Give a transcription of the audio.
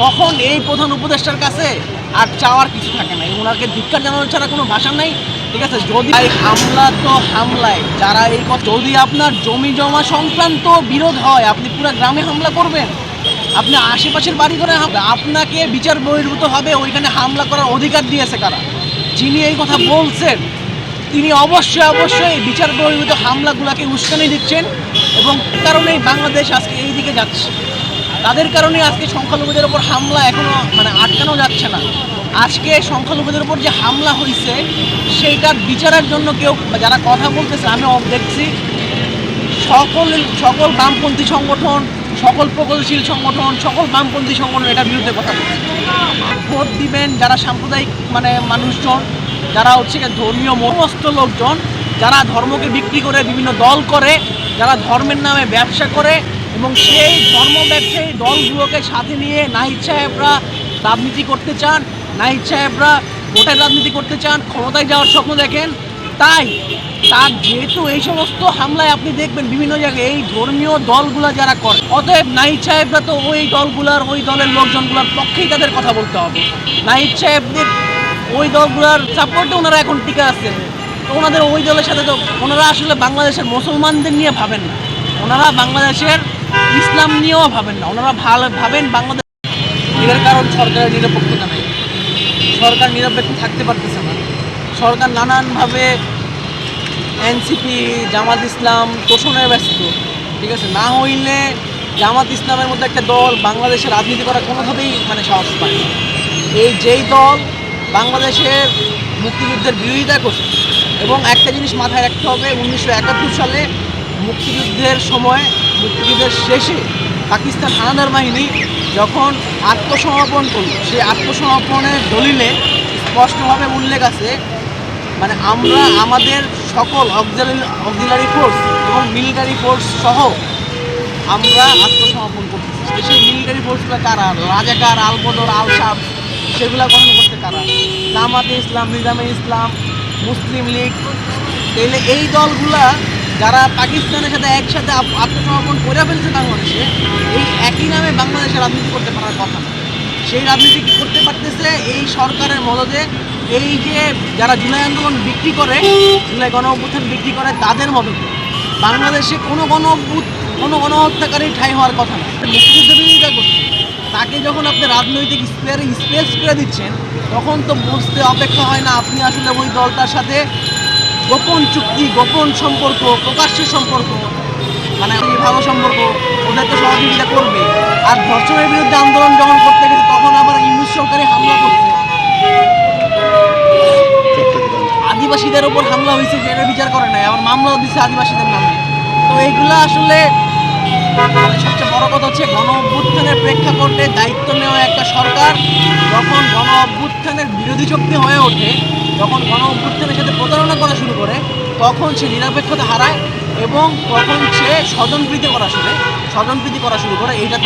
তখন এই প্রধান উপদেষ্টার কাছে আর চাওয়ার কিছু থাকে না। ওনাকে ধিক্কার জানানো ছাড়া কোনো ভাষা নাই। ঠিক আছে? যদি হামলা তো হামলায়। যারা এই কথা যদি আপনার জমি জমা সংক্রান্ত বিরোধ হয়, আপনি পুরো গ্রামে হামলা করবেন। আপনি আশেপাশের বাড়ি করে আপনাকে বিচার বহির্ভূত হবে, ওইখানে হামলা করার অধিকার দিয়েছে কারা? যিনি এই কথা বলছেন, তিনি অবশ্যই অবশ্যই বিচার বহির্ভূত হামলাগুলোকে উস্কানি দিচ্ছেন এবং কারণেই বাংলাদেশ আজকে এই দিকে যাচ্ছে। তাদের কারণে আজকে সংখ্যালঘুদের ওপর হামলা এখনও মানে আটকানো যাচ্ছে না। আজকে সংখ্যালঘুদের উপর যে হামলা হয়েছে সেইটার বিচারের জন্য কেউ যারা কথা বলতেছে, আমি দেখছি। সকল সকল বামপন্থী সংগঠন, সকল প্রগতিশীল সংগঠন, সকল বামপন্থী সংগঠন এটার বিরুদ্ধে কথা বলছে। ভোট দিবেন যারা সাম্প্রদায়িক মানে মানুষজন, যারা হচ্ছে ধর্মীয় সমস্ত লোকজন, যারা ধর্মকে বিক্রি করে বিভিন্ন দল করে, যারা ধর্মের নামে ব্যবসা করে এবং সেই ধর্ম ব্যবসায়ী দলগুলোকে সাথে নিয়ে নাহিদ সাহেবরা রাজনীতি করতে চান, নাহিদ সাহেবরা ভোটের রাজনীতি করতে চান, ক্ষমতায় যাওয়ার স্বপ্ন দেখেন। তাই তার যেহেতু এই সমস্ত হামলায় আপনি দেখবেন বিভিন্ন জায়গায় এই ধর্মীয় দলগুলো যারা করে, অতএব নাহিদ সাহেবরা তো ওই দলগুলার, ওই দলের লোকজনগুলোর পক্ষেই তাদের কথা বলতে হবে। নাহিদ সাহেবদের ওই দলগুলোর সাপোর্টে ওনারা এখন টিকে আছেন। ওনাদের ওই দলের সাথে তো ওনারা আসলে বাংলাদেশের মুসলমানদের নিয়ে ভাবেন না। ওনারা বাংলাদেশের ইসলাম নিয়েও ভাবেন না। ওনারা ভালো ভাবেন বাংলাদেশ এর কারণ সরকারের নিরপেক্ষতা নেই। সরকার নিরপেক্ষ থাকতে পারতেছে না। সরকার নানানভাবে এনসিপি, জামাত ইসলাম তোষণে ব্যস্ত। ঠিক আছে? না হইলে জামাত ইসলামের মধ্যে একটা দল বাংলাদেশে রাজনীতি করা কোনোভাবেই মানে সাহস পায় না। এই যেই দল বাংলাদেশের মুক্তিযুদ্ধের বিরোধিতা করছে এবং একটা জিনিস মাথায় রাখতে হবে, উনিশশো একাত্তর সালে মুক্তিযুদ্ধের সময় মুক্তিযুদ্ধের শেষে পাকিস্তান হানাদার বাহিনী যখন আত্মসমর্পণ করল সেই আত্মসমর্পণের দলিলে স্পষ্টভাবে উল্লেখ আছে মানে আমরা আমাদের সকল অক্সিলারি ফোর্স এবং মিলিটারি ফোর্স সহ আমরা আত্মসমর্পণ করতেছি। সেই মিলিটারি ফোর্সগুলো কারা? রাজাকার আলবদর আল সাব সেগুলো গঠন করতে কারা? জামাতে ইসলাম, নিজামে ইসলাম, মুসলিম লীগ, তাইলে এই দলগুলা যারা পাকিস্তানের সাথে একসাথে আত্মসমর্পণ করে ফেলছে বাংলাদেশে, এই একই নামে বাংলাদেশে রাজনীতি করতে পারার কথা সেই রাজনীতি করতে পারতেছে এই সরকারের মদতে এই যে যারা জুলাই আন্দোলন বিক্রি করে, জুলাই গণ অভ্যুত্থান বিক্রি করে, তাদের মদদে। বাংলাদেশে কোনো গণ কোনো গণহত্যাকারী ঠাই হওয়ার কথা না। মুক্তিযুদ্ধ বিরোধিতা করছে। তাকে যখন আপনি রাজনৈতিক স্পেয়ারে স্পেস করে দিচ্ছেন, তখন তো বুঝতে অপেক্ষা হয় না, আপনি আসলে ওই দলটার সাথে গোপন চুক্তি, গোপন সম্পর্ক প্রকাশ্যের সম্পর্ক মানে ভালো সম্পর্ক, ওদের তো সহযোগিতা করবে। আর ধর্ষণের বিরুদ্ধে আন্দোলন যখন করতে গেছে, তখন আবার ইংলিশ সরকারি হামলা করছে। আদিবাসীদের উপর হামলা হয়েছে যেটা বিচার করে নাই, আবার মামলাও দিচ্ছে আদিবাসীদের নামে। তো এইগুলা আসলে মানে সবচেয়ে বড় কথা হচ্ছে গণ অভ্যুত্থানের প্রেক্ষাপটে দায়িত্ব নেওয়া একটা সরকার যখন গণ অভ্যুত্থানের বিরোধী শক্তি হয়ে ওঠে, যখন গণ অভ্যুত্থানের সাথে প্রতারণা করা শুরু করে, তখন সে নিরপেক্ষতা হারায় এবং তখন সে স্বজনপ্রীতি করা শুরু স্বজনপ্রীতি করা শুরু করে, এইটা